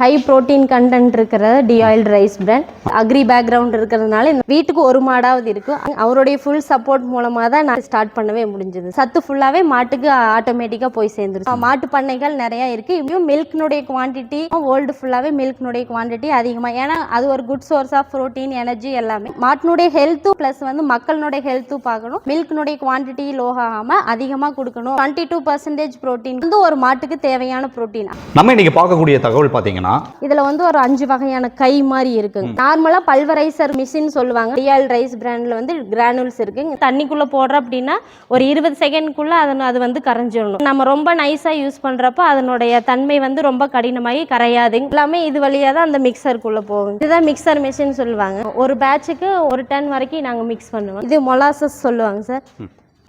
High protein content இருக்கிற deoil rice bran agri background இருக்கிறதுனால இந்த வீட்டுக்கு ஒரு மாடாவது இருக்கும் அவருடைய ஃபுல் சப்போர்ட் மூலமாக தான் நான் ஸ்டார்ட் பண்ணவே முடிஞ்சது. சத்து ஃபுல்லாகவே மாட்டுக்கு ஆட்டோமேட்டிக்காக போய் சேர்ந்துரும் மாட்டு பண்ணைகள் நிறைய இருக்குது இப்பயும் மில்க்னுடைய குவான்டிட்டி வேர்ல்டு ஃபுல்லாகவே மில்க்னுடைய குவான்டிட்டி அதிகமாக ஏன்னா அது ஒரு good source of protein energy எல்லாமே. மாட்டினுடைய ஹெல்த்தும் ப்ளஸ் வந்து மக்களுடைய ஹெல்த்தும் பார்க்கணும். மில்க்னுடைய குவான்டிட்டி லோ ஆகாமல் அதிகமாக கொடுக்கணும். டுவெண்ட்டி டூ பர்சன்டேஜ் ப்ரோட்டீன் வந்து ஒரு மாட்டுக்கு தேவையான ப்ரோட்டீன் நம்ம இன்னைக்கு பார்க்கக்கூடிய தகவல் பார்த்தீங்கன்னா இதுல வந்து ஒரு அஞ்சு வகையான கை மாதிரி இருக்குங்க நார்மலா பல்வரைசர் மிஷின் சொல்லுவாங்க. ரியல் ரைஸ் பிராண்ட்ல வந்து கிரானுல்ஸ் இருக்குங்க தண்ணிக்குள்ள போடுற அப்படின்னா ஒரு இருபது செகண்ட்குள்ள அது அது வந்து கரைஞ்சிடணும். நம்ம ரொம்ப நைஸா யூஸ் பண்றப்ப அதனுடைய தன்மை வந்து ரொம்ப கடினமாகி கரையாது. எல்லாமே இது வழியா தான் அந்த மிக்சருக்குள்ள போகும். இதுதான் மிக்சர் மிஷின் சொல்லுவாங்க. ஒரு பேட்சுக்கு ஒரு டன் வரைக்கும் நாங்க மிக்ஸ் பண்ணுவோம். இது மொலாசஸ் சொல்லுவாங்க சார்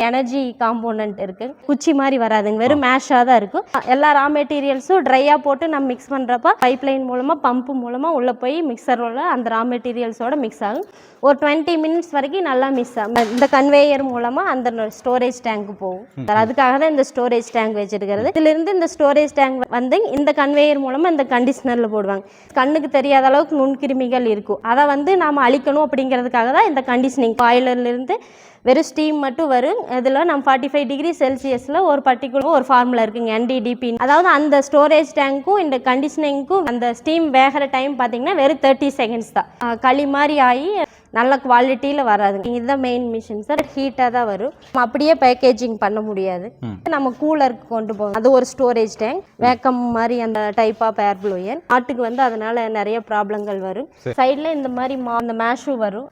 எனர்ஜி காம்போனன்ட் இருக்கு. குச்சி மாதிரி வராதுங்க. வெறும் மேஷாக தான் இருக்கும். எல்லா ரா மெட்டீரியல்ஸும் ட்ரையாக போட்டு நம்ம மிக்ஸ் பண்ணுறப்ப பைப் லைன் மூலமாக பம்பு மூலமாக உள்ளே போய் மிக்சரோட அந்த ரா மெட்டீரியல்ஸோட மிக்ஸ் ஆகும். ஒரு டுவெண்ட்டி மினிட்ஸ் வரைக்கும் நல்லா மிக்ஸ் ஆகும். இந்த கன்வேயர் மூலமாக அந்த ஸ்டோரேஜ் டேங்க்கு போகும். அதுக்காக தான் இந்த ஸ்டோரேஜ் டேங்க் வச்சிருக்கிறது. இதிலிருந்து இந்த ஸ்டோரேஜ் டேங்க் வந்து இந்த கன்வேயர் மூலமாக இந்த கண்டிஷனரில் போடுவாங்க. கண்ணுக்கு தெரியாத அளவுக்கு நுண்கிருமிகள் இருக்கும். அதை வந்து நாம் அழிக்கணும் அப்படிங்கிறதுக்காக தான் இந்த கண்டிஷனிங் பாய்லர்லேருந்து வெறும் ஸ்டீம் மட்டும் வரும். இதில் நம்ம ஃபார்ட்டி ஃபைவ் டிகிரி செல்சியஸில் ஒரு பர்டிகுலர் ஒரு ஃபார்முலா இருக்குங்க என்டிடிபி அதாவது அந்த ஸ்டோரேஜ் டேங்க்கும் இந்த கண்டிஷனிங்க்கும் அந்த ஸ்டீம் வேகிற டைம் பார்த்தீங்கன்னா வெறும் தேர்ட்டி செகண்ட்ஸ் தான். களி மாதிரி ஆகி நல்ல குவாலிட்டியில் வராதுங்க. இதுதான் மெயின் மிஷின் சார் ஹீட்டாக தான் வரும். அப்படியே பேக்கேஜிங் பண்ண முடியாது. நம்ம கூலருக்கு கொண்டு போவோம். அது ஒரு ஸ்டோரேஜ் டேங்க் வேக்கம் மாதிரி அந்த டைப் ஆஃப் ஏர் ப்ளூயன் ஆட்டுக்கு வந்து அதனால நிறைய ப்ராப்ளங்கள் வரும். சைடில் இந்த மாதிரி மா அந்த மேஷும் வரும்.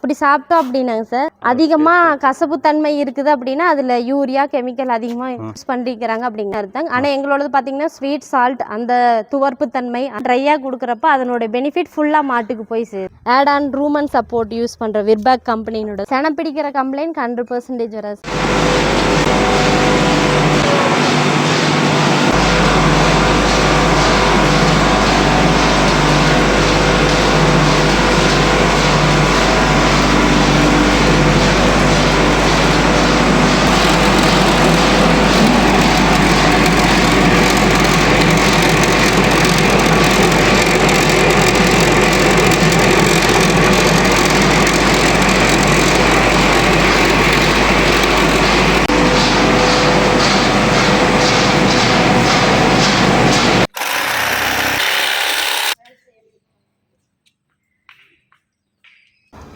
இப்படி சாப்பிட்டோம் அப்படின்னாங்க சார். அதிகமாக கசப்பு தன்மை இருக்குது அப்படின்னா அதில் யூரியா கெமிக்கல் அதிகமாக யூஸ் பண்ணிக்கிறாங்க அப்படிங்கிற அர்த்தம். ஆனால் எங்களோடது பார்த்தீங்கன்னா ஸ்வீட் சால்ட் அந்த துவர்ப்பு தன்மை ட்ரையாக கொடுக்குறப்ப அதனோட பெனிஃபிட் ஃபுல்லாக மாட்டுக்கு போய் சேரும். Add on rumen and support use பண்ணுற விர்பேக் கம்பெனியோட சென பிடிக்கிற கம்ப்ளைண்ட் ஹண்ட்ரட் பர்சன்டேஜ் வராது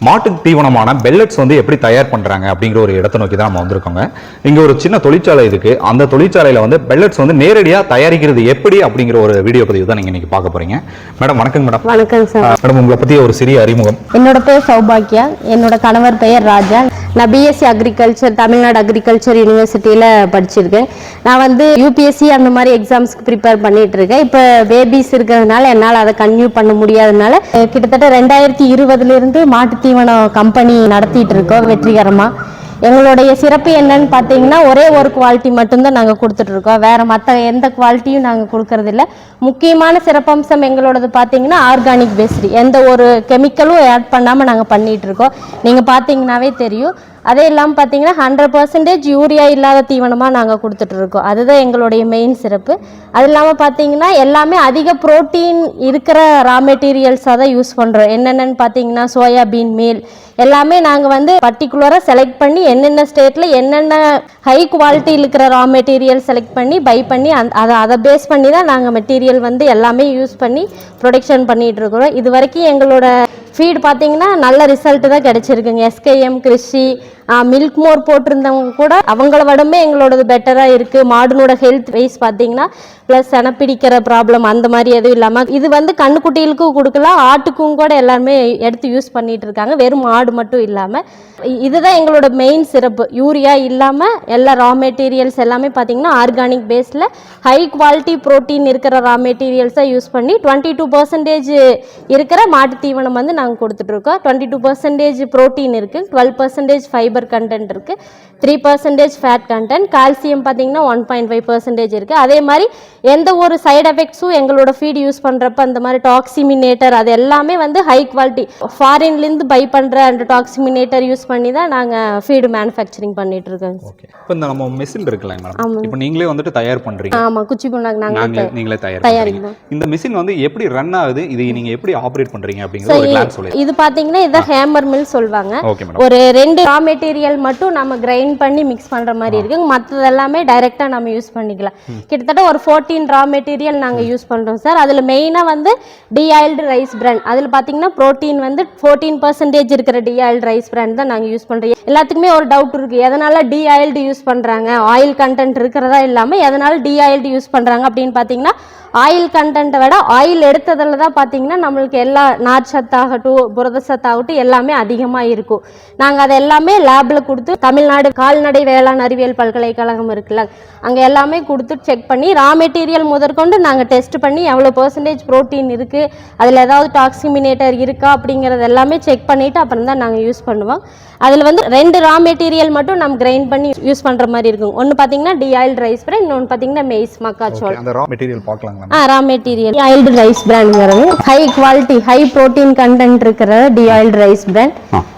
மாட்டுக்கு தீவனமான பெல்லட்ஸ் வந்து எப்படி தயார் பண்றாங்க அப்படிங்கிற ஒரு இடத்தை நோக்கி தான் நம்ம வந்திருக்கோங்க. இங்க ஒரு சின்ன தொழிற்சாலை இருக்கு. அந்த தொழிற்சாலையில வந்து பெல்லட்ஸ் வந்து நேரடியா தயாரிக்கிறது எப்படி அப்படிங்கிற ஒரு வீடியோ பதிவு தான் நீங்க இன்னைக்கு பார்க்க போறீங்க. மேடம் வணக்கம் மேடம். வணக்கம் சார். மேடம் உங்களை பத்தி ஒரு சிறிய அறிமுகம். என்னோட பேர் சௌபாக்கியா. என்னோட கணவர் பெயர் ராஜா. நான் பிஎஸ்சி அக்ரிகல்ச்சர் தமிழ்நாடு அக்ரிகல்ச்சர் யூனிவர்சிட்டியில் படிச்சிருக்கேன். நான் வந்து யூபிஎஸ்சி அந்த மாதிரி எக்ஸாம்ஸ்க்கு ப்ரிப்பேர் பண்ணிட்டு இருக்கேன். இப்போ பேபிஸ் இருக்கிறதுனால என்னால் அதை கன்டினியூ பண்ண முடியாதனால கிட்டத்தட்ட ரெண்டாயிரத்தி இருபதுலேருந்து மாட்டுத்தீவனம் கம்பெனி நடத்திட்டு இருக்கோம் வெற்றிகரமாக எங்களுடைய சிறப்பு என்னன்னு பார்த்தீங்கன்னா ஒரே ஒரு குவாலிட்டி மட்டும்தான் நாங்கள் கொடுத்துட்ருக்கோம் வேறு மற்ற எந்த குவாலிட்டியும் நாங்கள் கொடுக்கறதில்ல. முக்கியமான சிறப்பம்சம் எங்களோடது பார்த்தீங்கன்னா ஆர்கானிக் பேஸ்டு எந்த ஒரு கெமிக்கலும் ஆட் பண்ணாமல் நாங்கள் பண்ணிகிட்ருக்கோம் நீங்கள் பார்த்தீங்கன்னாவே தெரியும். அதே இல்லாமல் பார்த்தீங்கன்னா ஹண்ட்ரட் பர்சன்டேஜ் யூரியா இல்லாத தீவனமாக நாங்கள் கொடுத்துட்ருக்கோம் அதுதான் எங்களுடைய மெயின் சிறப்பு. அது இல்லாமல் பார்த்தீங்கன்னா எல்லாமே அதிக புரோட்டீன் இருக்கிற ரா மெட்டீரியல்ஸாக தான் யூஸ் பண்ணுறோம் என்னென்னு பார்த்தீங்கன்னா சோயாபீன் மீல் எல்லாமே நாங்கள் வந்து பர்டிகுலராக செலக்ட் பண்ணி என்னென்ன ஸ்டேட்டில் என்னென்ன ஹை குவாலிட்டி இருக்கிற ரா மெட்டீரியல் செலக்ட் பண்ணி பை பண்ணி அந்த அதை அதை பேஸ் பண்ணி தான் நாங்கள் மெட்டீரியல் வந்து எல்லாமே யூஸ் பண்ணி ப்ரொடக்ஷன் பண்ணிகிட்டு இருக்கிறோம் இது வரைக்கும் எங்களோட ஃபீட் பார்த்தீங்கன்னா நல்ல ரிசல்ட்டு தான் கிடைச்சிருக்குங்க. எஸ்கேஎம் கிருஷி மில்க் மோர் போட்டிருந்தவங்க கூட அவங்கள விடமே எங்களோடது பெட்டராக இருக்குது மாடுனோட ஹெல்த் வைஸ் பார்த்தீங்கன்னா ப்ளஸ் பிடிக்கிற ப்ராப்ளம் அந்த மாதிரி எதுவும் இல்லாமல் இது வந்து கண்ணுக்குட்டிகளுக்கும் கொடுக்கலாம். ஆட்டுக்கும் கூட எல்லாருமே எடுத்து யூஸ் பண்ணிட்டு இருக்காங்க. வெறும் மாடு மட்டும் இல்லாமல் இதுதான் எங்களோட மெயின் சிறப்பு. யூரியா இல்லாமல் எல்லா ரா மெட்டீரியல்ஸ் எல்லாமே பார்த்தீங்கன்னா ஆர்கானிக் பேஸில் ஹை குவாலிட்டி ப்ரோட்டீன் இருக்கிற ரா மெட்டீரியல்ஸை யூஸ் பண்ணி டுவெண்ட்டி டூ பர்சன்டேஜ் இருக்கிற மாட்டு தீவனம் வந்து நாங்கள் கொடுத்துட்ருக்கோம் டுவெண்ட்டி டூ பர்சன்டேஜ் ப்ரோட்டீன் இருக்குது டுவெல் பர்சன்டேஜ் ஃபைபர் கண்டென்ட் இருக்குது three percentage fat content calcium பார்த்தீங்கன்னா ஒன் பாயிண்ட் ஃபைவ் பர்சன்டேஜ் இருக்குது அதே மாதிரி எந்த ஒரு சைடு எஃபெக்ட்ஸும் எங்களோட ஃபீட் யூஸ் பண்ணுறப்ப அந்த மாதிரி டாக்ஸிமினேட்டர் அது எல்லாமே வந்து ஹை குவாலிட்டி ஃபாரின்லேருந்து பை பண்ணுற அந்த டாக்ஸிமினேட்டர் யூஸ் பண்ணி தான் நாங்கள் ஃபீடு மேனுஃபேக்சரிங் பண்ணிட்டு இருக்கோங்க ஓகே இப்போ இந்த நம்ம மிஷின் இருக்குல்ல மேடம் இப்போ நீங்களே வந்துட்டு தயார் பண்றீங்க. ஆமாம் குச்சி புண்ணாக்கு நாங்கள் நாங்களே நீங்களே தயார் பண்றீங்க. இந்த மிஷின் வந்து எப்படி ரன் ஆகுது? இது நீங்க எப்படி ஆப்ரேட் பண்றீங்க அப்படிங்கிற ஒரு கிளான்ஸ் சொல்லி இது பார்த்தீங்கன்னா இதான் ஹேமர் மில் சொல்லுவாங்க. ஒரு ரெண்டு ரா மெட்டீரியல் மட்டும் நம்ம கிரைண்ட் பண்ணி மிக்ஸ் பண்ற மாதிரி இருக்கு. மற்றது எல்லாமே டைரெக்டாக நம்ம யூஸ் பண்ணிக்கலாம். கிட்டத்தட்ட ஒரு ஃபோர்டீன் ரா மெட்டீரியல் நாங்கள் யூஸ் பண்றோம் சார் அதில் மெயினாக வந்து டிஆயில்டு ரைஸ் பிராண்ட் அதில் பார்த்தீங்கன்னா ப்ரோட்டீன் வந்து ஃபோர்டீன் பர்சன்டேஜ் இருக்கிற டிஆயில்டு ரைஸ் பிராண்ட் தான் நாங்கள் யூஸ் பண்ணுறோம் எல்லாத்துக்குமே ஒரு டவுட் இருக்கு. எதனால டிஆயில்டு யூஸ் பண்றாங்க? ஆயில் கண்டென்ட் இருக்கிறதா இல்லாமல் எதனால டிஆயில்டு யூஸ் பண்றாங்க அப்படின்னு பார்த்தீங்கன்னா ஆயில் கண்டென்ட்டை விட ஆயில் எடுத்ததில் தான் பார்த்தீங்கன்னா நம்மளுக்கு எல்லா நார் சத்தாகட்டும் புரத சத்தாகட்டும் எல்லாமே அதிகமாக இருக்கும். நாங்கள் அதை எல்லாமே லேபில் கொடுத்து தமிழ்நாடு கால்நடை வேளாண் அறிவியல் பல்கலைக்கழகம் இருக்குல்ல அங்கே எல்லாமே கொடுத்து செக் பண்ணி ரா மெட்டீரியல் முதற்கொண்டு நாங்கள் டெஸ்ட் பண்ணி எவ்வளோ பர்சன்டேஜ் ப்ரோட்டீன் இருக்குது அதில் ஏதாவது டாக்ஸிமினேட்டர் இருக்கா அப்படிங்கிறது எல்லாமே செக் பண்ணிவிட்டு அப்புறம் தான் நாங்கள் யூஸ் பண்ணுவோம். அதில் வந்து ரெண்டு ரா மெட்டீரியல் மட்டும் நம்ம கிரைண்ட் பண்ணி யூஸ் பண்ணுற மாதிரி இருக்கும். ஒன்று பார்த்தீங்கன்னா டிஆயில் ரைஸ் பிராண்ட் இன்னொன்று பார்த்தீங்கன்னா மெய்ஸ் மக்காச்சோளம். அந்த ரா மெட்டீரியல் பார்க்கலாங்களா? Ah raw material oiled rice பிராண்ட்ங்கிறது high quality high protein content இருக்கிற டிஆயில்டு ரைஸ் பிராண்ட்.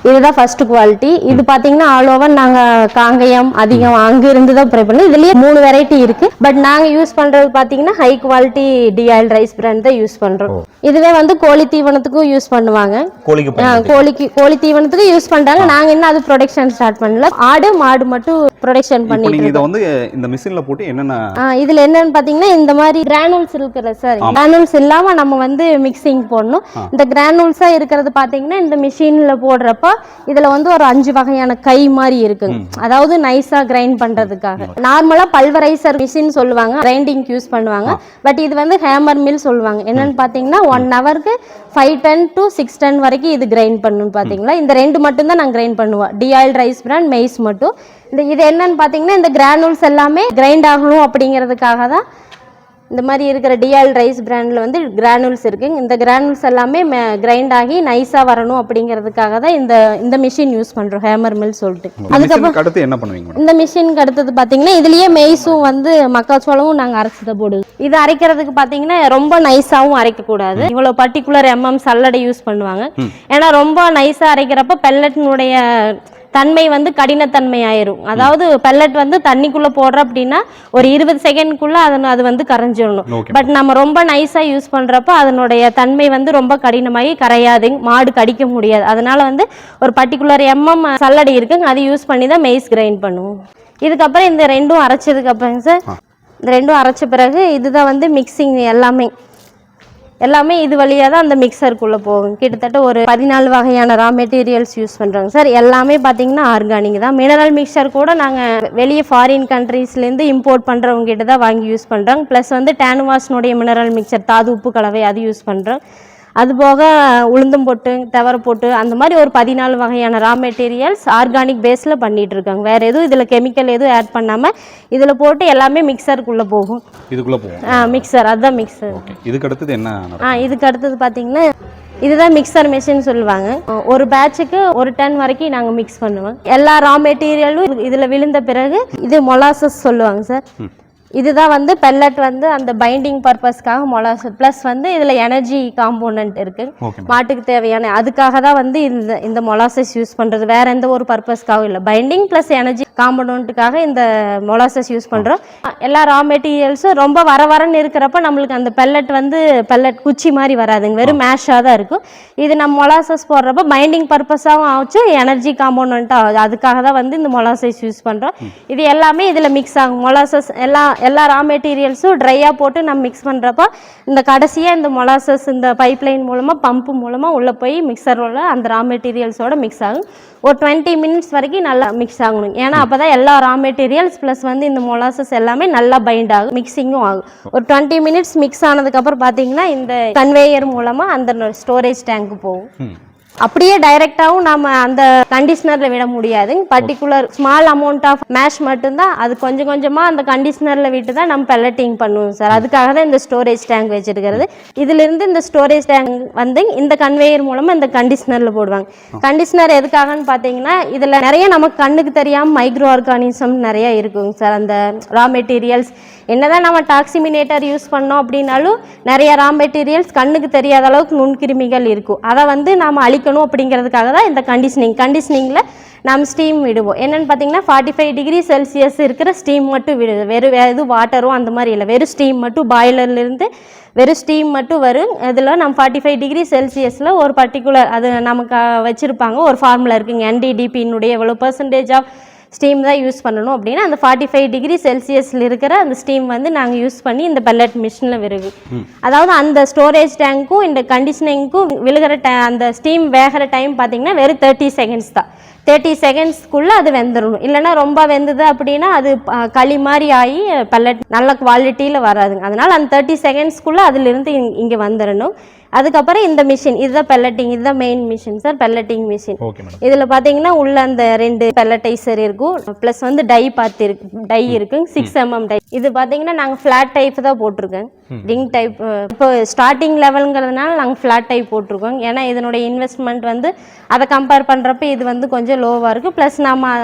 இதுதான் ஃபர்ஸ்ட் குவாலிட்டி இது பாத்தீங்கன்னா ஆல் ஓவர் நாங்க காங்கயம் அதிகம் அங்க இருந்து தான் ப்ரை பண்ணோம் இதுலயே மூணு வெரைட்டி இருக்கு. பட் நாங்க யூஸ் பண்றது பாத்தீங்கன்னா high quality deoil rice bran தான் யூஸ் பண்றோம். இதுவே வந்து கோழி தீவனத்துக்கும் யூஸ் பண்ணுவாங்க. கோழிக்கு கோழிக்கு கோழி தீவனத்துக்கு யூஸ் பண்றாங்க. நாங்க இன்னும் அது ப்ரொடக்ஷன் ஸ்டார்ட் பண்ணல. ஆடு மாடு மட்டும் ப்ரொடக்ஷன் பண்ணிட்டு நீங்க இதை வந்து இந்த மிஷின்ல போட்டு என்னென்ன இதுல என்னன்னு பாத்தீங்கன்னா இந்த மாதிரி கிரானுல்ஸ் இருக்கிற சார் கிரானுல்ஸ் இல்லாம நம்ம வந்து மிக்சிங் போடணும். இந்த கிரானுல்ஸா இருக்கிறது பாத்தீங்கன்னா இந்த மிஷின்ல போடுறப்ப இதுல வந்து ஒரு அஞ்சு வகையான கை மாதிரி இருக்குங்க அதாவது நைஸா கிரைண்ட் பண்றதுக்காக. நார்மலா பல்வரைசர் மிஷின் சொல்லுவாங்க கிரைண்டிங் யூஸ் பண்ணுவாங்க. பட் இது வந்து ஹேமர் மில் சொல்லுவாங்க. என்னன்னு பாத்தீங்கன்னா ஒன் ஹவருக்கு five ton to six ton வரைக்கும் இது கிரைண்ட் பண்ணணும் பாத்தீங்களா? இந்த ரெண்டு மட்டும் தான் நான் கிரைண்ட் பண்ணுவேன். டிஆயில் ரைஸ் பிராண்ட் மெய்ஸ் மட்டும். இந்த இது என்னன்னு பாத்தீங்கன்னா இந்த கிரானுல்ஸ் எல்லாமே கிரைண்ட் ஆகணும் அப்படிங்கிறதுக்காக தான் இந்த மாதிரி இருக்கிற டிஆல் ரைஸ் பிராண்டில் வந்து கிரானுல்ஸ் இருக்குங்க இந்த கிரானுல்ஸ் எல்லாமே கிரைண்ட் ஆகி நைஸாக வரணும் அப்படிங்கிறதுக்காக தான் இந்த இந்த மிஷின் யூஸ் பண்ணுறோம் ஹேமர் மில் சொல்லிட்டு. மிஷினுக்கு அடுத்து என்ன பண்ணுவீங்க இந்த மிஷினுக்கு அடுத்தது பார்த்தீங்கன்னா இதுலயே மெய்ஸும் வந்து மக்காச்சோளமும் நாங்கள் அரைச்சதை போடுவோம் இது அரைக்கிறதுக்கு பார்த்தீங்கன்னா ரொம்ப நைஸாகவும் அரைக்கக்கூடாது. இவ்வளோ பர்டிகுலர் எம்எம் சல்லடை யூஸ் பண்ணுவாங்க. ஏன்னா ரொம்ப நைஸாக அரைக்கிறப்ப பெல்லட்னுடைய தன்மை வந்து கடினத்தன்மை ஆயிரும் அதாவது பெல்லட் வந்து தண்ணிக்குள்ள போடுற அப்படின்னா ஒரு இருபது செகண்ட்குள்ள அதன் அது வந்து கரைஞ்சிடணும். பட் நம்ம ரொம்ப நைஸா யூஸ் பண்றப்ப அதனுடைய தன்மை வந்து ரொம்ப கடினமாகி கரையாது. மாடு கடிக்க முடியாது. அதனால வந்து ஒரு பர்டிகுலர் எம்எம் சல்லடை இருக்குங்க. அது யூஸ் பண்ணி தான் மெய்ஸ் கிரைண்ட் பண்ணுவோம். இதுக்கப்புறம் இந்த ரெண்டும் அரைச்சதுக்கு அப்புறங்க சார் இந்த ரெண்டும் அரைச்ச பிறகு இதுதான் வந்து மிக்சிங் எல்லாமே. எல்லாமே இது வழியாக தான் அந்த மிக்சருக்குள்ளே போகும். கிட்டத்தட்ட ஒரு பதினாலு வகையான ரா மெட்டீரியல்ஸ் யூஸ் பண்ணுறோங்க சார் எல்லாமே பார்த்தீங்கன்னா ஆர்கானிக் தான். மினரல் மிக்சர் கூட நாங்கள் வெளியே ஃபாரின் கண்ட்ரீஸ்லேருந்து இம்போர்ட் பண்ணுறவங்க கிட்ட தான் வாங்கி யூஸ் பண்ணுறோம் ப்ளஸ் வந்து டேனுவாஸ்னுடைய மினரல் மிக்சர் தாது உப்பு கலவை அது யூஸ் பண்ணுறோம் அது போக உளுந்தம் போட்டு தவறு போட்டு அந்த மாதிரி ஒரு பதினாலு வகையான ரா மெட்டீரியல்ஸ் ஆர்கானிக் பேஸில் பண்ணிட்டு இருக்காங்க. வேற எதுவும் இதில் கெமிக்கல் எதுவும் ஆட் பண்ணாமல் இதில் போட்டு எல்லாமே மிக்சருக்குள்ளே போகும். இதுக்குள்ள போவோம் மிக்சர் அதுதான் மிக்சர் இதுக்கு அடுத்தது என்ன? ஆ இதுக்கு அடுத்தது பார்த்தீங்கன்னா இதுதான் மிக்சர் மிஷின் சொல்லுவாங்க. ஒரு பேட்சுக்கு ஒரு டன் வரைக்கும் நாங்கள் மிக்ஸ் பண்ணுவோம். எல்லா ரா மெட்டீரியலும் இதில் விழுந்த பிறகு இது மொலாசஸ் சொல்லுவாங்க சார். இதுதான் வந்து பெல்லட் வந்து அந்த பைண்டிங் பர்பஸ்க்காக மொலாசஸ் ப்ளஸ் வந்து இதில் எனர்ஜி காம்போனன்ட் இருக்கு. ஓகே மாட்டுக்கு தேவையான அதுக்காக தான் வந்து இந்த இந்த மொலாசஸ் யூஸ் பண்ணுறது வேற எந்த ஒரு பர்பஸ்க்காகவும் இல்லை. பைண்டிங் ப்ளஸ் எனர்ஜி காம்பனண்ட்டுக்காக இந்த மொலாசஸ் யூஸ் பண்ணுறோம் எல்லா ரா மெட்டீரியல்ஸும் ரொம்ப வர வரன்னு இருக்கிறப்ப நம்மளுக்கு அந்த பெல்லட் வந்து பெல்லட் குச்சி மாதிரி வராதுங்க. வெறும் மேஷாக தான் இருக்கும். இது நம்ம மொலாசஸ் போடுறப்ப பைண்டிங் பர்பஸாகவும் ஆச்சு எனர்ஜி காம்போனண்ட்டாக ஆகுது. அதுக்காக தான் வந்து இந்த மொலாசஸ் யூஸ் பண்ணுறோம் இது எல்லாமே இதில் மிக்ஸ் ஆகும். மொலாசஸ் எல்லா எல்லா ரா மெட்டீரியல்ஸும் ட்ரையாக போட்டு நம்ம மிக்ஸ் பண்ணுறப்ப இந்த கடைசியாக இந்த மொலாசஸ் இந்த பைப்லைன் மூலமாக பம்ப் மூலமாக உள்ளே போய் மிக்சரோட அந்த ரா மெட்டீரியல்ஸோட மிக்ஸ் ஆகும். ஒரு டுவெண்ட்டி மினிட்ஸ் வரைக்கும் நல்லா மிக்ஸ் ஆகணும். ஏன்னா அப்போ தான் எல்லா ரா மெட்டீரியல்ஸ் ப்ளஸ் வந்து இந்த மொலாசஸ் எல்லாமே நல்லா பைண்ட் ஆகும் மிக்சிங்கும் ஆகும். ஒரு டுவெண்ட்டி மினிட்ஸ் மிக்ஸ் ஆனதுக்கப்புறம் பார்த்தீங்கன்னா இந்த கன்வேயர் மூலமாக அந்த ஸ்டோரேஜ் டேங்க்கு போகும். அப்படியே டைரெக்டாகவும் நாம அந்த கண்டிஷனரில் விட முடியாது. Particular small amount of mash மட்டும்தான். அது கொஞ்சம் கொஞ்சமாக அந்த கண்டிஷனரில் விட்டு தான் நம்ம பெல்லட்டிங் பண்ணுவோம் சார். அதுக்காக தான் இந்த ஸ்டோரேஜ் டேங்க் வச்சிருக்கிறது. இதிலிருந்து இந்த ஸ்டோரேஜ் டேங்க் வந்து இந்த கன்வேயர் மூலமாக இந்த கண்டிஷனரில் போடுவாங்க. கண்டிஷனர் எதுக்காகன்னு பார்த்தீங்கன்னா இதில் நிறைய நமக்கு கண்ணுக்கு தெரியாமல் மைக்ரோ ஆர்கானிசம் நிறைய இருக்குங்க சார். அந்த ரா மெட்டீரியல்ஸ் என்னதான் நம்ம டாக்ஸிமினேட்டர் யூஸ் பண்ணோம் அப்படின்னாலும் நிறைய ரா மெட்டீரியல்ஸ் கண்ணுக்கு தெரியாத அளவுக்கு நுண்கிருமிகள் இருக்கும். அதை வந்து நாம் அழிக்கணும் அப்படிங்கிறதுக்காக தான் இந்த கண்டிஷனிங் கண்டிஷனிங்கில் நம்ம ஸ்டீம் விடுவோம். என்னென்னு பார்த்தீங்கன்னா ஃபார்ட்டி ஃபைவ் டிகிரி செல்சியஸ் இருக்கிற ஸ்டீம் மட்டும் விடுது வெறும் வேறு எதுவும் வாட்டரும் அந்த மாதிரி இல்லை. வெறும் ஸ்டீம் மட்டும் பாய்லர்லேருந்து வெறும் ஸ்டீம் மட்டும் வரும். இதில் நம்ம ஃபார்ட்டி ஃபைவ் டிகிரி செல்சியஸில் ஒரு பர்டிகுலர் அது நமக்கு வச்சுருப்பாங்க. ஒரு ஃபார்முலா இருக்குங்க. என்டிடிபியினுடைய எவ்வளோ பர்சன்டேஜ் ஆஃப் ஸ்டீம் தான் யூஸ் பண்ணணும். அப்படின்னா அந்த ஃபார்ட்டி ஃபைவ் டிகிரி செல்சியஸில் இருக்கிற அந்த ஸ்டீம் வந்து நாங்கள் யூஸ் பண்ணி இந்த பெல்லட் மிஷினில் விருகு அதாவது அந்த ஸ்டோரேஜ் டேங்க்கும் இந்த கண்டிஷனிங்க்கும் விழுகிற டை அந்த ஸ்டீம் வேகிற டைம் பார்த்தீங்கன்னா வெறும் தேர்ட்டி செகண்ட்ஸ் தான். தேர்ட்டி செகண்ட்ஸ்க்குள்ளே அது வெந்துடணும் இல்லைன்னா ரொம்ப வெந்தது அப்படின்னா அது களி மாதிரி ஆகி பெல்லட் நல்ல குவாலிட்டியில் வராதுங்க. அதனால் அந்த தேர்ட்டி செகண்ட்ஸ்க்குள்ளே அதிலிருந்து இங்கே வந்துடணும் அதுக்கப்புறம் இந்த மிஷின் இதுதான் பெல்லட்டிங் இதுதான் main machine sir pelleting machine இதில் பார்த்தீங்கன்னா உள்ள அந்த ரெண்டு பெல்லட்டைசர் இருக்கும். ப்ளஸ் வந்து டை பார்த்து இருக்கு டை இருக்கு சிக்ஸ் எம்எம் டை இது பார்த்தீங்கன்னா நாங்கள் ஃப்ளாட் டைப் தான் போட்டிருக்கோம் ரிங் டைப் இப்போ ஸ்டார்டிங் லெவலுங்கிறதுனால நாங்கள் ஃப்ளாட் டைப் போட்டிருக்கோம். ஏன்னா இதனுடைய இன்வெஸ்ட்மெண்ட் வந்து அதை கம்பேர் பண்ணுறப்ப இது வந்து கொஞ்சம் லோவாக இருக்குது ப்ளஸ் நம்ம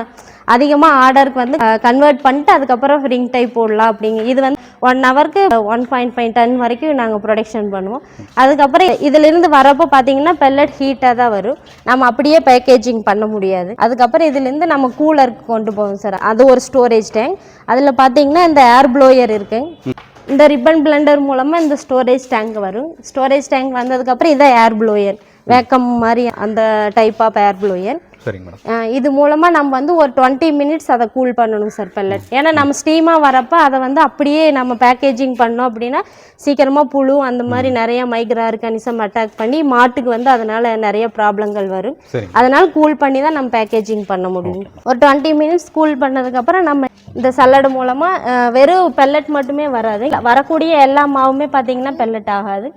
அதிகமாக ஆர்டருக்கு வந்து கன்வெர்ட் பண்ணிட்டு அதுக்கப்புறம் ரிங் டைப் போடலாம் அப்படிங்க இது வந்து ஒன் ஹவருக்கு ஒன் பாயிண்ட் ஃபைவ் டன் வரைக்கும் நாங்கள் ப்ரொடக்ஷன் பண்ணுவோம். அதுக்கப்புறம் இதிலிருந்து வரப்போ பார்த்தீங்கன்னா பெல்லட் ஹீட்டாக தான் வரும். நம்ம அப்படியே பேக்கேஜிங் பண்ண முடியாது. அதுக்கப்புறம் இதுலேருந்து நம்ம கூலருக்கு கொண்டு போவோம் சார் அது ஒரு ஸ்டோரேஜ் டேங்க் அதில் பார்த்தீங்கன்னா இந்த ஏர் ப்ளோயர் இருக்குங்க இந்த ரிப்பன் பிளண்டர் மூலமாக இந்த ஸ்டோரேஜ் டேங்க் வரும். ஸ்டோரேஜ் டேங்க் வந்ததுக்கப்புறம் இதான் ஏர் ப்ளோயர் வேக்கம் மாதிரி அந்த டைப் ஆஃப் ஏர் ப்ளோயர் சரிங்க மேடம் இது மூலமாக நம்ம வந்து ஒரு டுவெண்ட்டி மினிட்ஸ் அதை கூல் பண்ணணும் சார் பெல்லட் ஏன்னா நம்ம ஸ்டீமாக வரப்போ அதை வந்து அப்படியே நம்ம பேக்கேஜிங் பண்ணோம் அப்படின்னா சீக்கிரமாக புழு அந்த மாதிரி நிறைய மைக்ரோ ஆர்கானிசம் அட்டாக் பண்ணி மாட்டுக்கு வந்து அதனால நிறைய ப்ராப்ளங்கள் வரும். அதனால கூல் பண்ணி தான் நம்ம பேக்கேஜிங் பண்ண முடியும். ஒரு டுவெண்ட்டி மினிட்ஸ் கூல் பண்ணதுக்கப்புறம் நம்ம இந்த சல்லடு மூலமாக வெறும் பெல்லட் மட்டுமே வராது. வரக்கூடிய எல்லா மாவுமே பார்த்தீங்கன்னா பெல்லட் ஆகாது.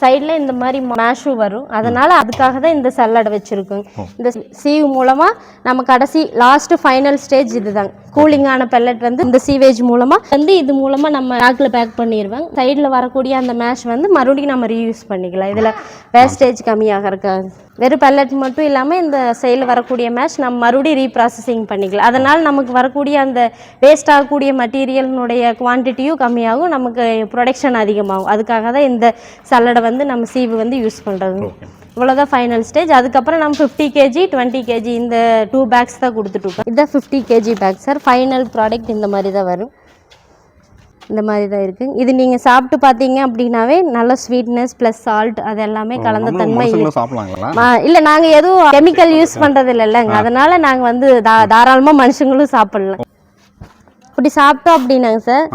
சைடில் இந்த மாதிரி மேஷும் வரும். அதனால அதுக்காக தான் இந்த சல்லடை வச்சுருக்கோம். இந்த சீவ் மூலமாக நம்ம கடைசி லாஸ்ட் ஃபைனல் ஸ்டேஜ் இதுதான். கூலிங்கான பெல்லட் வந்து இந்த சீவேஜ் மூலமாக வந்து இது மூலமாக நம்ம ராக்கில் பேக் பண்ணிடுவாங்க சைடில் வரக்கூடிய அந்த மேஷ் வந்து மறுபடியும் நம்ம ரீயூஸ் பண்ணிக்கலாம். இதில் வேஸ்டேஜ் கம்மியாக இருக்காது வெறும் பெல்லட் மட்டும் இல்லாமல் இந்த சைடில் வரக்கூடிய மேஷ் நம்ம மறுபடியும் ரீப்ராசஸிங் பண்ணிக்கலாம். அதனால் நமக்கு வரக்கூடிய அந்த வேஸ்ட் ஆகக்கூடிய மெட்டீரியலினுடைய குவான்டிட்டியும் கம்மியாகும். நமக்கு ப்ரொடக்ஷன் அதிகமாகும். அதுக்காக தான் இந்த சல்லடை வந்து நம்ம சீவு வந்து யூஸ் பண்ணுறது இவ்வளோதான் ஃபைனல் ஸ்டேஜ் அதுக்கப்புறம் நம்ம ஃபிஃப்டி கேஜி டுவெண்ட்டி கேஜி இந்த டூ பேக்ஸ் தான் கொடுத்துட்ருக்கோம் இதுதான் fifty KG bag sir final product இந்த மாதிரி தான் வரும். இந்த மாதிரி தான் இருக்குது இது நீங்கள் சாப்பிட்டு பார்த்தீங்க அப்படின்னாவே நல்ல ஸ்வீட்னஸ் ப்ளஸ் சால்ட் அது எல்லாமே கலந்த தன்மை இல்ல நாங்க எதுவும் கெமிக்கல் யூஸ் பண்றது இல்லைங்க அதனால நாங்க வந்து தா- தாராளமா மனுஷங்களும் சாப்பிடலாம். இப்படி சாப்பிட்டோம் அப்படின்னாங்க சார்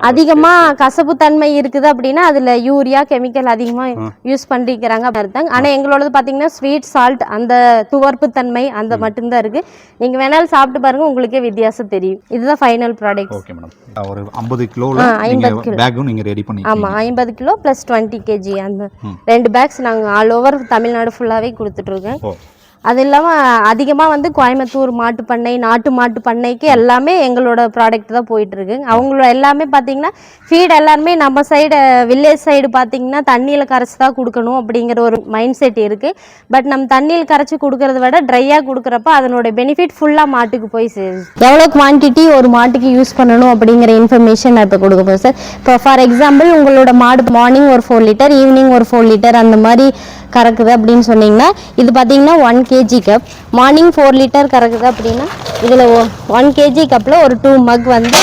அதிகமா கசப்பு தன்மை இருக்குது அப்படின்னா அதுல யூரியா கெமிக்கல் அதிகமா யூஸ் பண்ணிக்கிறாங்க அர்த்தம். ஆனா எங்களோடது பாத்தீங்கன்னா ஸ்வீட் சால்ட் அந்த துவர்ப்பு தன்மை அந்த மட்டும்தான் இருக்கு. நீங்க வேணாலும் சாப்பிட்டு பாருங்க உங்களுக்கே வித்தியாசம் தெரியும். இதுதான் ஃபைனல் ப்ராடக்ட் ஓகே மேடம் ஒரு ஐம்பது கிலோவில் ஆ, நீங்கள் 50 கிலோ. பேக்கும் நீங்கள் ரெடி பண்ணி ஆமா ஐம்பது கிலோ ப்ளஸ் டுவெண்ட்டி கேஜி அந்த ரெண்டு பேக்ஸ் நாங்க ஆல் ஓவர் தமிழ்நாடு ஃபுல்லாவே கொடுத்துட்டு இருக்கோம். அது இல்லாமல் அதிகமாக வந்து கோயம்புத்தூர் மாட்டு பண்ணை நாட்டு மாட்டு பண்ணைக்கு எல்லாமே எங்களோட ப்ராடக்ட் தான் போயிட்டுருக்கு. அவங்களோட எல்லாமே பார்த்தீங்கன்னா ஃபீட் எல்லாருமே நம்ம சைடு வில்லேஜ் சைடு பார்த்தீங்கன்னா தண்ணியில் கரைச்சி தான் கொடுக்கணும் அப்படிங்கிற ஒரு மைண்ட் செட் இருக்குது பட் நம்ம தண்ணியில் கரைச்சி கொடுக்கறத விட ட்ரையாக கொடுக்குறப்ப அதனோட பெனிஃபிட் ஃபுல்லாக மாட்டுக்கு போய் சேருது. எவ்வளோ குவான்டிட்டி ஒரு மாட்டுக்கு யூஸ் பண்ணணும் அப்படிங்கிற இன்ஃபர்மேஷன் நான் இப்போ கொடுக்க போகிறேன் சார் இப்போ ஃபார் எக்ஸாம்பிள் உங்களோட மாடு மார்னிங் ஒரு ஃபோர் லிட்டர் ஈவினிங் ஒரு ஃபோர் லிட்டர் அந்த மாதிரி கறக்குது அப்படின்னு சொன்னீங்கன்னா இது பார்த்தீங்கன்னா one KG cup morning four litre கறக்குது அப்படின்னா இதில் ஒன் கேஜி கப்பில் ஒரு டூ மக் வந்து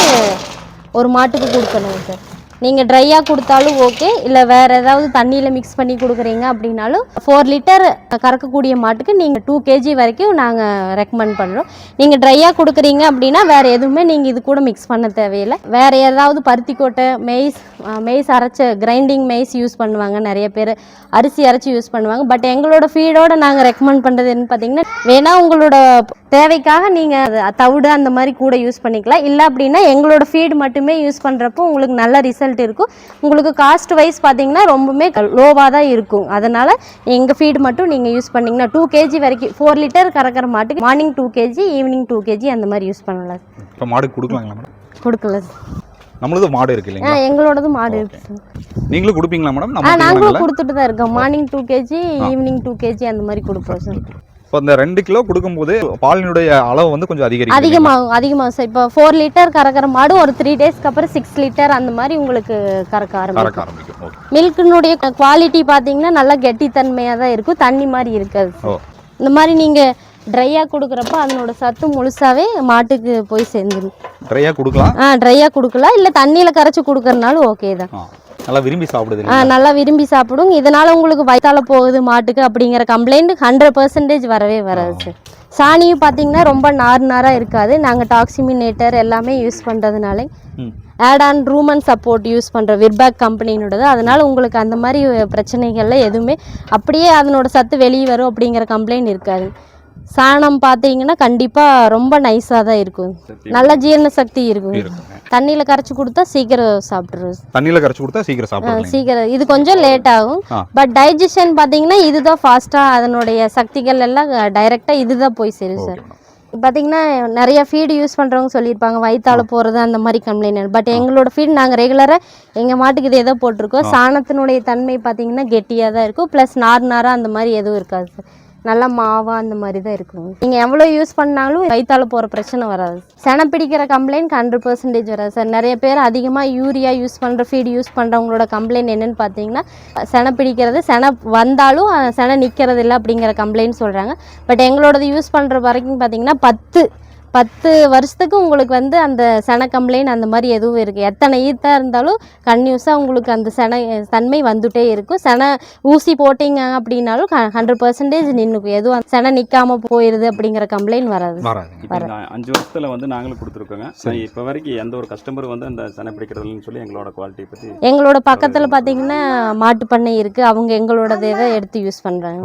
ஒரு மாட்டுக்கு கொடுக்கணும் சார் நீங்கள் ட்ரையாக கொடுத்தாலும் ஓகே இல்லை வேறு ஏதாவது தண்ணியில் மிக்ஸ் பண்ணி கொடுக்குறீங்க அப்படின்னாலும் ஃபோர் லிட்டர் கறக்கக்கூடிய மாட்டுக்கு நீங்கள் டூ கேஜி வரைக்கும் நாங்கள் ரெக்கமெண்ட் பண்ணுறோம் நீங்கள் ட்ரையாக கொடுக்குறீங்க அப்படின்னா வேறு எதுவுமே நீங்கள் இது கூட மிக்ஸ் பண்ண தேவையில்லை. வேறு ஏதாவது பருத்திக்கோட்டை மெய்ஸ் மெய்ஸ் அரைச்ச கிரைண்டிங் மெய்ஸ் யூஸ் பண்ணுவாங்க. நிறைய பேர் அரிசி அரைச்சி யூஸ் பண்ணுவாங்க. பட் எங்களோட ஃபீடோட நாங்கள் ரெக்கமெண்ட் பண்ணுறது என்ன பார்த்தீங்கன்னா வேணால் உங்களோட தேவைக்காக நீங்கள் தவிடு அந்த மாதிரி கூட யூஸ் பண்ணிக்கலாம். இல்லை அப்படின்னா எங்களோட ஃபீட் மட்டுமே யூஸ் பண்ணுறப்போ உங்களுக்கு நல்ல ரிசல்ட் ரிசல்ட் இருக்கும். உங்களுக்கு காஸ்ட் வைஸ் பார்த்தீங்கன்னா ரொம்பவுமே லோவாக தான் இருக்கும். அதனால் எங்கள் ஃபீட் மட்டும் நீங்கள் யூஸ் பண்ணிங்கன்னா டூ கேஜி வரைக்கும் ஃபோர் லிட்டர் கறக்கிற மாட்டுக்கு morning two KG evening two KG அந்த மாதிரி யூஸ் பண்ணலாம். இப்போ மாடு கொடுக்கலாங்களா மேடம் கொடுக்கல நம்மளது மாடு இருக்கு இல்லைங்களா? எங்களோடது மாடு இருக்கு நீங்களும் கொடுப்பீங்களா மேடம் நாங்களும்? கொடுத்துட்டு தான் இருக்கோம். Morning two KG evening two KG அந்த மாதிரி கொடுப்போம் சார் இப்போ இந்த ரெண்டு கிலோ கொடுக்கும்போது பாலினுடைய அளவு வந்து கொஞ்சம் அதிகரிக்கும் அதிகமாகும் அதிகமாகும் சார். இப்போ ஃபோர் லிட்டர் கறக்கிற மாடு ஒரு த்ரீ டேஸ்க்கு அப்புறம் சிக்ஸ் லிட்டர் அந்த மாதிரி உங்களுக்கு கறக்க ஆரம்பிக்கும். ஆரம்பிக்கும் மில்க்கினுடைய குவாலிட்டி பார்த்தீங்கன்னா நல்லா கெட்டித்தன்மையாக தான் இருக்கும். தண்ணி மாதிரி இருக்காது இந்த மாதிரி நீங்கள் ட்ரையாக கொடுக்குறப்ப அதனோட சத்து முழுசாவே மாட்டுக்கு போய் சேர்ந்துடும் ட்ரையாக கொடுக்கலாம்? ஆ ட்ரையாக கொடுக்கலாம். இல்லை தண்ணியில் கரைச்சி கொடுக்கறனாலும் ஓகே தான். நல்லா விரும்பி சாப்பிடுது? நல்லா விரும்பி சாப்பிடும். இதனால உங்களுக்கு வயித்தால போகுது மாட்டுக்கு அப்படிங்கிற கம்ப்ளைண்ட் ஹண்ட்ரட் பர்சன்டேஜ் வரவே வராது சார் சாணியும் பார்த்தீங்கன்னா ரொம்ப நார் நாராக இருக்காது. நாங்கள் டாக்ஸிமினேட்டர் எல்லாமே யூஸ் பண்ணுறதுனால add on rumen support use பண்ணுற விர்பேக் கம்பெனினோடது அதனால உங்களுக்கு அந்த மாதிரி பிரச்சனைகள்ல எதுவுமே அப்படியே அதனோட சத்து வெளியே வரும் அப்படிங்கிற கம்ப்ளைண்ட் இருக்காது. சாணம் பார்த்தீங்கன்னா கண்டிப்பாக ரொம்ப நைஸாக தான் இருக்கும். நல்ல ஜீரண சக்தி இருக்கும். தண்ணியில் கரைச்சி கொடுத்தா சீக்கிரம் சாப்பிட்ருவோம் தண்ணியில் கரைச்சி கொடுத்தா சீக்கிரம் சாப்பிடலாம். சீக்கிரம். இது கொஞ்சம் லேட் ஆகும். பட் டைஜஷன் பார்த்தீங்கன்னா இதுதான் ஃபாஸ்ட்டாக அதனுடைய சக்திகள் எல்லாம் டைரெக்டாக இதுதான் போய் சேரும் சார் பார்த்தீங்கன்னா நிறைய ஃபீடு யூஸ் பண்ணுறவங்க சொல்லியிருப்பாங்க வயிற்றால போகிறது அந்த மாதிரி கம்ப்ளைண்ட். பட் எங்களோட ஃபீட் நாங்கள் ரெகுலராக எங்கள் மாட்டுக்கு இது எதோ போட்டிருக்கோம். சாணத்தினுடைய தன்மை பார்த்தீங்கன்னா கெட்டியாக தான் இருக்கும். ப்ளஸ் நார் நாராக அந்த மாதிரி எதுவும் இருக்காது சார் நல்லா மாவா அந்த மாதிரி தான் இருக்கும் நீங்கள் எவ்வளோ யூஸ் பண்ணாலும் வயிற்றால போகிற பிரச்சனை வராது. செனை பிடிக்கிற கம்ப்ளைண்ட் ஹண்ட்ரட் பர்சன்டேஜ் வராது. சார் நிறைய பேர் அதிகமாக யூரியா யூஸ் பண்ணுற ஃபீட் யூஸ் பண்ணுறவங்களோட கம்ப்ளைண்ட் என்னன்னு பார்த்தீங்கன்னா செனை பிடிக்கிறது செனை வந்தாலும் சென செனை நிற்கிறது இல்லை அப்படிங்கிற கம்ப்ளைண்ட் சொல்கிறாங்க பட் எங்களோடது யூஸ் பண்ணுற வரைக்கும் பார்த்தீங்கன்னா பத்து பத்து வருஷத்துக்கு உங்களுக்கு வந்து அந்த செனை கம்ப்ளைண்ட் அந்த மாதிரி எதுவும் இருக்குது எத்தனை ஈத்தாக இருந்தாலும் கன்யூஸாக உங்களுக்கு அந்த செனை தன்மை வந்துட்டே இருக்கும். செனை ஊசி போட்டிங்க அப்படின்னாலும் ஹண்ட்ரட் பர்சன்டேஜ் நின்றுக்கும் எதுவும் செனை நிற்காம போயிடுது அப்படிங்கிற கம்ப்ளைண்ட் வராது. இந்த அஞ்சு வருஷத்துல வந்து நாங்களும் கொடுத்துருக்கோங்க. இப்போ வரைக்கும் எந்த ஒரு கஸ்டமர் வந்து அந்த சனை பிடிக்கிறதுலன்னு சொல்லி எங்களோட குவாலிட்டி பற்றி எங்களோட பக்கத்தில் பார்த்தீங்கன்னா மாட்டு பண்ணை இருக்குது அவங்க எங்களோடதை தான் எடுத்து யூஸ் பண்ணுறாங்க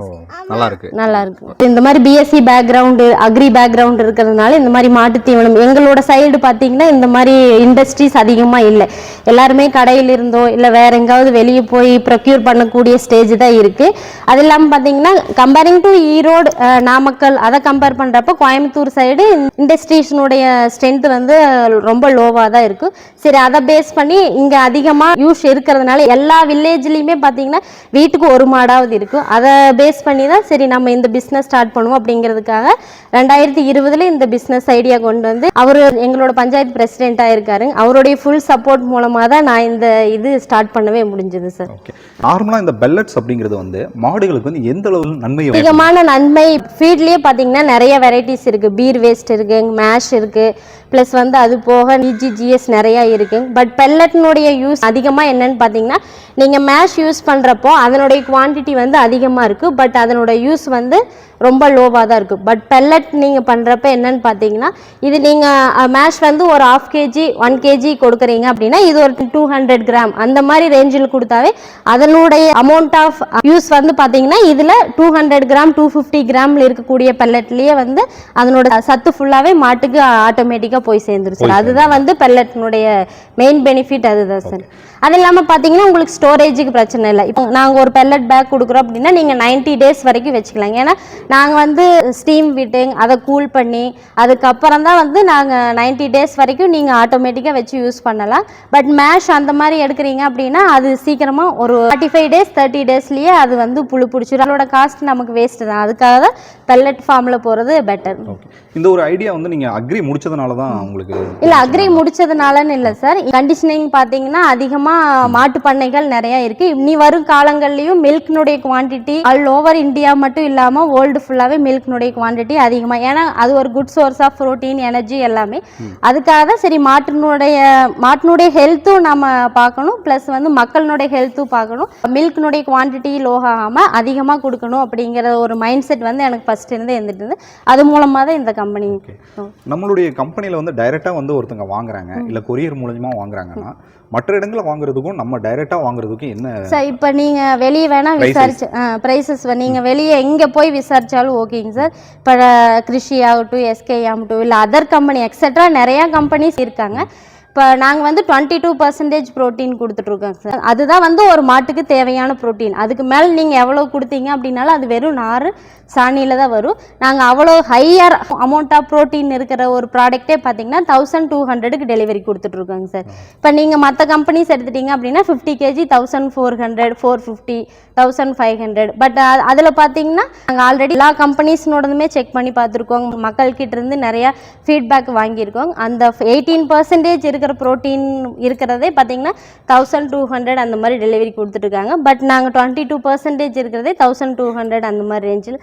நல்லா இருக்கு நல்லா இருக்கும் இந்த மாதிரி பிஎஸ்சி பேக்ரவுண்டு அக்ரி பேக்ரவுண்ட் இருக்கிறதுனால இந்த மாதிரி மாதிரி மாட்டு தீவனம். எங்களோட சைடு பார்த்தீங்கன்னா இந்த மாதிரி இண்டஸ்ட்ரீஸ் அதிகமாக இல்லை. எல்லாருமே கடையில் இருந்தோ இல்லை வேற எங்காவது வெளியே போய் ப்ரொக்யூர் பண்ணக்கூடிய ஸ்டேஜ் தான் இருக்குது அது இல்லாமல் பார்த்தீங்கன்னா கம்பேரிங் டு ஈரோடு நாமக்கல் அதை கம்பேர் பண்ணுறப்ப கோயம்புத்தூர் சைடு இண்டஸ்ட்ரீஸ்னுடைய ஸ்ட்ரென்த் வந்து ரொம்ப லோவாக தான் இருக்கும் சரி அதை பேஸ் பண்ணி இங்கே அதிகமாக யூஸ் இருக்கிறதுனால எல்லா வில்லேஜ்லேயுமே பார்த்தீங்கன்னா வீட்டுக்கு ஒரு மாடாவது இருக்கும் அதை பேஸ் பண்ணி தான் சரி நம்ம இந்த பிஸ்னஸ் ஸ்டார்ட் பண்ணுவோம் அப்படிங்கிறதுக்காக ரெண்டாயிரத்தி இருபதுல இந்த பிஸ்னஸ் ஐடியா கொண்டு வந்து அவர் எங்களோட பஞ்சாயத்து பிரசிடெண்ட்டாக இருக்காரு. அவருடைய ஃபுல் சப்போர்ட் மூலமாக தான் நான் இந்த இது ஸ்டார்ட் பண்ணவே முடிஞ்சது சார் ஓகே நார்மலாக இந்த பெல்லட்ஸ் அப்படிங்கிறது வந்து மாடுகளுக்கு வந்து எந்த அளவு நன்மையை அதிகமான நன்மை ஃபீட்லேயே பார்த்தீங்கன்னா நிறைய வெரைட்டிஸ் இருக்குது பீர் வேஸ்ட் இருக்குது மேஷ் இருக்குது ப்ளஸ் வந்து அது போக இஜிஜிஎஸ் நிறையா இருக்குது பட் பெல்லட்னுடைய யூஸ் அதிகமாக என்னன்னு பார்த்தீங்கன்னா நீங்கள் மேஷ் யூஸ் பண்ணுறப்போ அதனுடைய குவான்டிட்டி வந்து அதிகமாக இருக்குது பட் அதனோட யூஸ் வந்து ரொம்ப லோவாக தான் இருக்குது பட் பெல்லட் நீங்கள் பண்ணுறப்ப என்னன்னு பார்த்தீங்கன்னா இது நீங்கள் மேஷ் வந்து ஒரு ஆஃப் கேஜி ஒன் கேஜி கொடுக்குறீங்க அப்படின்னா இது ஒரு டூ ஹண்ட்ரட் கிராம் அந்த மாதிரி ரேஞ்சில் கொடுத்தாவே அதனுடைய அமௌண்ட் ஆஃப் யூஸ் வந்து பார்த்தீங்கன்னா இதில் two hundred gram two fifty கிராமில் இருக்கக்கூடிய பெல்லட்லேயே வந்து அதனோட சத்து ஃபுல்லாகவே மாட்டுக்கு ஆட்டோமேட்டிக்காக போய் சேர்ந்துரும் சார். அதுதான் வந்து பெல்லட்னுடைய மெயின் பெனிஃபிட் அதுதான் சார். அது இல்லாமல் பார்த்தீங்கன்னா உங்களுக்கு ஸ்டோரேஜுக்கு பிரச்சனை இல்லை. இப்போ நாங்கள் ஒரு பெல்லட் பேக் கொடுக்குறோம் அப்படின்னா நீங்கள் 90 டேஸ் வரைக்கும் வச்சுக்கலாம். ஏன்னா நாங்கள் வந்து ஸ்டீம் விட்டு அதை கூல் பண்ணி அதுக்கப்புறம் தான் வந்து நாங்கள் 90 டேஸ் வரைக்கும் நீங்கள் ஆட்டோமேட்டிக்காக வச்சு யூஸ் பண்ணலாம். பட் மேஷ் அந்த மாதிரி எடுக்கிறீங்க அப்படின்னா அது சீக்கிரமாக ஒரு ஃபார்ட்டி ஃபைவ் டேஸ் தேர்ட்டி டேஸ்லேயே அது வந்து புழு பிடிச்சிடும் அதோட காஸ்ட் நமக்கு வேஸ்ட்டு தான். அதுக்காக தான் பெல்லட் ஃபார்மில் போகிறது பெட்டர் ஓகே இந்த ஒரு ஐடியா வந்து நீங்கள் அக்ரி முடிச்சதுனால தான் உங்களுக்கு இல்ல அக்ரி முடிச்சதுனாலன்னு இல்லை சார் கண்டிஷனிங் பார்த்தீங்கன்னா அதிகமாக மாட்டு பண்ணைகள் நிறைய இருக்கு. இனி வரும் காலங்கள்லயும் மில்க்னுடைய குவான்டிட்டி ஆல் ஓவர் இந்தியா மட்டும் இல்லாம வேர்ல்டு ஃபுல்லாவே மில்க்னுடைய குவான்டிட்டி அதிகமாக ஏன்னா அது ஒரு good source of protein energy எல்லாமே. அதுக்காக தான் சரி மாட்டினுடைய மாட்டினுடைய ஹெல்த்தும் நம்ம பார்க்கணும். ப்ளஸ் வந்து மக்களினுடைய ஹெல்த்தும் பார்க்கணும். மில்க்னுடைய குவான்டிட்டி லோ ஆகாமல் அதிகமாக கொடுக்கணும் அப்படிங்கிற ஒரு மைண்ட் செட் வந்து எனக்கு ஃபர்ஸ்ட் இருந்தே இருந்துட்டு இருந்து அது மூலமாக தான் இந்த கம்பெனி நம்மளுடைய கம்பெனியில் வந்து டைரெக்டாக வந்து ஒருத்தங்க வாங்குறாங்க. இல்லை கொரியர் மூலயமா வாங்குறாங்கன்னா மற்ற இடங்களில் வாங்குறதுக்கும் நம்ம டைரெக்டாக வாங்குறதுக்கும் என்ன சார் இப்போ நீங்கள் வெளியே வேணால் Prices. விசாரிச்சு ப்ரைஸஸ் நீங்கள் வெளியே எங்கே போய் விசாரிச்சாலும் ஓகேங்க சார் இப்போ கிருஷி ஆகட்டும் எஸ்கே ஆகட்டும் இல்லை அதர் கம்பெனி எக்ஸெட்ரா நிறையா கம்பெனிஸ் இருக்காங்க. இப்போ நாங்கள் வந்து டுவெண்ட்டி டூ பர்சன்டேஜ் ப்ரோட்டீன் கொடுத்துட்ருக்கோம் சார் அதுதான் வந்து ஒரு மாட்டுக்கு தேவையான ப்ரோட்டீன் அதுக்கு மேலே நீங்கள் எவ்வளோ கொடுத்தீங்க அப்படின்னாலும் அது வெறும் நார் சாணியில் தான் வரும். நாங்கள் அவ்வளோ ஹையர் அமௌண்ட் ஆஃப் ப்ரோட்டீன் இருக்கிற ஒரு ப்ராடக்ட்டே பார்த்தீங்கன்னா தௌசண்ட் டூ ஹண்ட்ரடுக்கு டெலிவரி கொடுத்துட்ருக்கோங்க சார் இப்போ நீங்கள் மற்ற கம்பெனிஸ் எடுத்துட்டீங்க அப்படின்னா fifty KG thousand four hundred four fifty thousand five hundred but அதில் பார்த்தீங்கன்னா நாங்கள் ஆல்ரெடி எல்லா கம்பெனிஸ்னோடதுமே செக் பண்ணி பார்த்துருக்கோம் மக்கள்கிட்ட இருந்து நிறையா ஃபீட்பேக் வாங்கியிருக்கோம். அந்த எயிட்டீன் பர்சன்டேஜ் இருக்கிற ப்ரோட்டீன் இருக்கிறதே பார்த்தீங்கன்னா தௌசண்ட் டூ ஹண்ட்ரட் அந்த மாதிரி டெலிவரி கொடுத்துட்ருக்காங்க பட் நாங்கள் டுவெண்ட்டி டூ பர்சன்டேஜ் இருக்கிறதே தௌசண்ட் டூ ஹண்ட்ரட் அந்த மாதிரி ரேஞ்சில்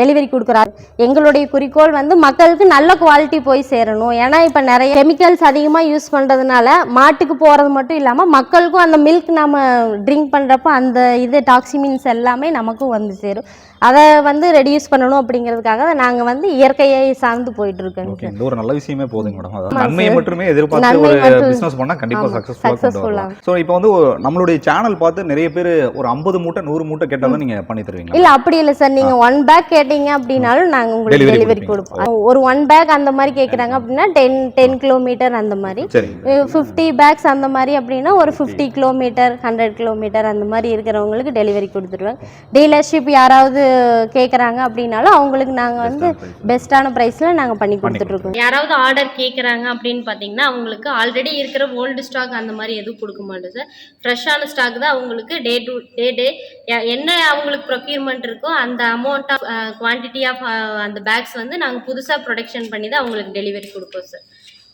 டெலிவரி கொடுக்குறாரு எங்களுடைய குறிக்கோள் வந்து மக்களுக்கு நல்ல குவாலிட்டி போய் சேரணும். ஏன்னா இப்போ நிறைய கெமிக்கல்ஸ் அதிகமாக யூஸ் பண்ணுறதுனால மாட்டுக்கு போகிறது மட்டும் இல்லாமல் மக்களுக்கும் அந்த மில்க் நம்ம ட்ரிங்க் பண்ணுறப்ப அந்த இது டாக்ஸிமின்ஸ் எல்லாமே நமக்கும் வந்து சேரும். அதை வந்து ரெடியூஸ் பண்ணணும் அப்படிங்கிறதுக்காக நாங்கள் வந்து இயற்கையை சார்ந்து போயிட்டு இந்த ஒரு நல்ல விஷயமே போதுங்க மேடம். நன்மையை. மட்டுமே எதிர்பார்த்து ஒரு. பிசினஸ் பண்ணா கண்டிப்பா சக்சஸ்ஃபுல்லா கொண்டு வரலாம். ஸோ இப்போ வந்து நம்மளுடைய சேனல் பார்த்து நிறைய பேர் ஒரு ஐம்பது மூட்டை நூறு மூட்டை கேட்டாலும் நீங்க பண்ணி தருவீங்க. இல்ல அப்படி இல்ல சார் நீங்க ஒன் பேக் கேட்டீங்க அப்படின்னாலும் நாங்க உங்களுக்கு டெலிவரி. கொடுப்போம். ஒரு ஒன் பேக் அந்த மாதிரி கேக்குறாங்க அப்படின்னா டென் டென் கிலோமீட்டர் அந்த மாதிரி. சரி ஃபிஃப்டி பேக்ஸ் அந்த மாதிரி அப்படின்னா ஒரு ஃபிஃப்டி கிலோமீட்டர் ஹண்ட்ரட் கிலோமீட்டர் அந்த மாதிரி இருக்கிறவங்களுக்கு டெலிவரி கொடுத்துருவேன். டீலர்ஷிப் யாராவது கேட்குறாங்க அப்படின்னாலும் அவங்களுக்கு நாங்கள் வந்து பெஸ்ட்டான ப்ரைஸில் நாங்கள் பண்ணி கொடுத்துட்ருக்கோம் யாராவது ஆர்டர் கேட்குறாங்க அப்படின்னு பார்த்தீங்கன்னா அவங்களுக்கு ஆல்ரெடி இருக்கிற ஓல்டு ஸ்டாக் அந்த மாதிரி எதுவும் கொடுக்க மாட்டோம் சார் ஃப்ரெஷ்ஷான ஸ்டாக் தான் அவங்களுக்கு டே டு டே டே என்ன அவங்களுக்கு ப்ரொக்யூர்மெண்ட் இருக்கோ அந்த அமௌண்ட் ஆஃப் குவான்டிட்டி ஆஃப் அந்த பேக்ஸ் வந்து நாங்கள் புதுசாக ப்ரொடக்ஷன் பண்ணி தான் அவங்களுக்கு டெலிவரி கொடுப்போம் சார்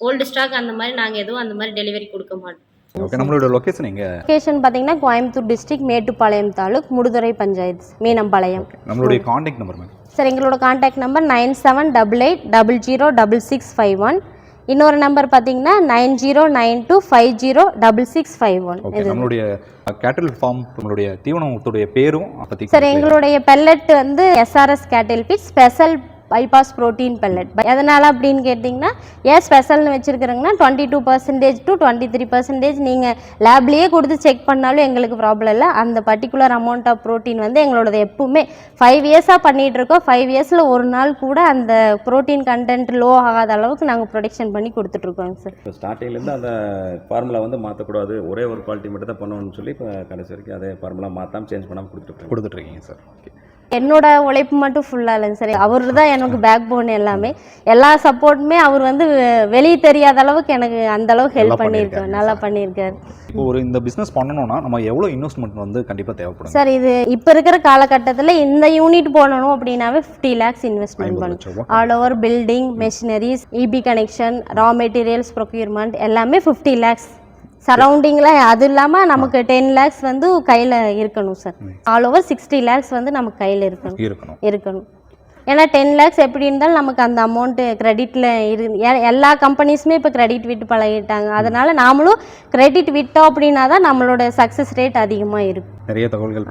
ஓல்டு ஸ்டாக் அந்த மாதிரி நாங்கள் எதுவும் அந்த மாதிரி டெலிவரி கொடுக்க மாட்டோம். ஓகே நம்மளோட லொகேஷன் எங்க? லொகேஷன் பார்த்தீங்கன்னா கோயம்புத்தூர் டிஸ்ட்ரிக்ட் மேட்டுப்பாளையம் தாலுக் முடுதுறை பஞ்சாயத்து மீனம்பாளையம். நம்மளுடைய காண்டாக்ட் நம்பர் மேம் சார் எங்களோட contact number nine seven double eight double zero double six five one இன்னொரு நம்பர் பார்த்தீங்கன்னா nine zero nine two five zero double six five one okay நம்மளுடைய cattle form நம்மளுடைய தீவனத்துடைய பேரும் sir எங்களுடைய pellet வந்து SRS cattle feed special bypass protein pellet எதனால் அப்படின்னு கேட்டிங்கன்னா ஏன் ஸ்பெஷல்னு வச்சுருக்குறோங்கன்னா twenty two percentage to twenty three percentage நீங்கள் லேப்லேயே கொடுத்து செக் பண்ணாலும் எங்களுக்கு ப்ராப்ளம் இல்லை. அந்த பர்டிகுலர் அமௌண்ட் ஆஃப் ப்ரோட்டீன் வந்து எங்களோடது எப்பவுமே ஃபைவ் இயர்ஸாக பண்ணிகிட்டு இருக்கோம். ஃபைவ் இயர்ஸில் ஒரு நாள் கூட அந்த ப்ரோட்டீன் கண்டென்ட் லோ ஆகாத அளவுக்கு நாங்கள் ப்ரொடக்ஷன் பண்ணி கொடுத்துட்ருக்கோங்க சார். இப்போ ஸ்டார்டிங்லேருந்து அந்த ஃபார்முலா வந்து மாற்றக்கூடாது ஒரே ஒரு குவாலிட்டி மட்டும் தான் பண்ணணும்னு சொல்லி இப்போ கடைசி வரைக்கும் அதே ஃபார்முலா மாற்றாமல் சேஞ்ச் பண்ணாமல் கொடுத்துட்டு கொடுத்துட்டு இருக்கீங்க சார். ஓகே என்னோட உழைப்பு மட்டும் ஃபுல்லாக இல்லைங்க சார். அவர் தான் எனக்கு பேக் போன் எல்லாமே. எல்லா சப்போர்ட்டுமே அவர் வந்து வெளியே தெரியாத அளவுக்கு எனக்கு அந்த அளவுக்கு ஹெல்ப் பண்ணியிருக்காரு. நல்லா பண்ணியிருக்காரு. ஒரு இந்த பிசினஸ் பண்ணணும்னா நம்ம எவ்வளவு இன்வெஸ்ட்மெண்ட் வந்து கண்டிப்பா தேவைப்படும்? சார் இது இப்போ இருக்கிற காலகட்டத்தில் இந்த யூனிட் போடணும் அப்படின்னாவே ஃபிஃப்டி லேக்ஸ் இன்வெஸ்ட்மெண்ட் பண்ணணும். All over building machineries EB connection raw materials procurement எல்லாமே ஃபிஃப்டி லேக்ஸ் சரௌண்டிங்கில் அது இல்லாமல் நமக்கு டென் லேக்ஸ் வந்து கையில் இருக்கணும் sir all over sixty lakhs வந்து நமக்கு கையில் இருக்கணும். இருக்கணும். இருக்கணும். ஏன்னா டென் லேக்ஸ் எப்படி இருந்தாலும் நமக்கு அந்த அமௌண்ட்டு கிரெடிட்டில் இரு எல்லா கம்பெனிஸுமே இப்போ கிரெடிட் விட்டு பழகிட்டாங்க. அதனால நாமளும் கிரெடிட் விட்டோம் அப்படின்னா தான் நம்மளோட சக்ஸஸ் ரேட் அதிகமாக இருக்கும். நிறைய தகவல்கள்.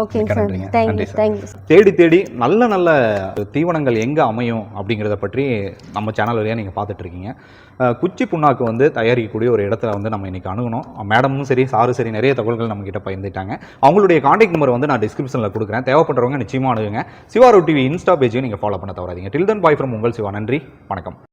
ஓகேங்க சார். தேங்க்யூ. தேங்க்யூ தேடி தேடி நல்ல நல்ல தீவனங்கள் எங்கே அமையும் அப்படிங்கிறத பற்றி நம்ம சேனல் வழியாக நீங்கள் பார்த்துட்டு இருக்கீங்க. அஹ், குச்சி புண்ணாக்கு வந்து தயாரிக்கக்கூடிய ஒரு இடத்துல வந்து நம்ம இன்னைக்கு அணுகணும். மேடமும் சரி சாரும் சரி நிறைய தகவல்கள் நம்ம கிட்ட பகிர்ந்துட்டாங்க. அவங்களுடைய காண்டாக்ட் நம்பர் வந்து நான் டிஸ்கிரிப்ஷனில் கொடுக்குறேன். தேவைப்படுறவங்க நிச்சயமாக அணுகுங்க. சிவாரோ டிவி இன்ஸ்டா பேஜையும் நீங்கள் ஃபாலோ பண்ண தவறாதீங்க. டில் தன் பாய் ஃப்ரம் உங்கள் சிவா. நன்றி. வணக்கம்.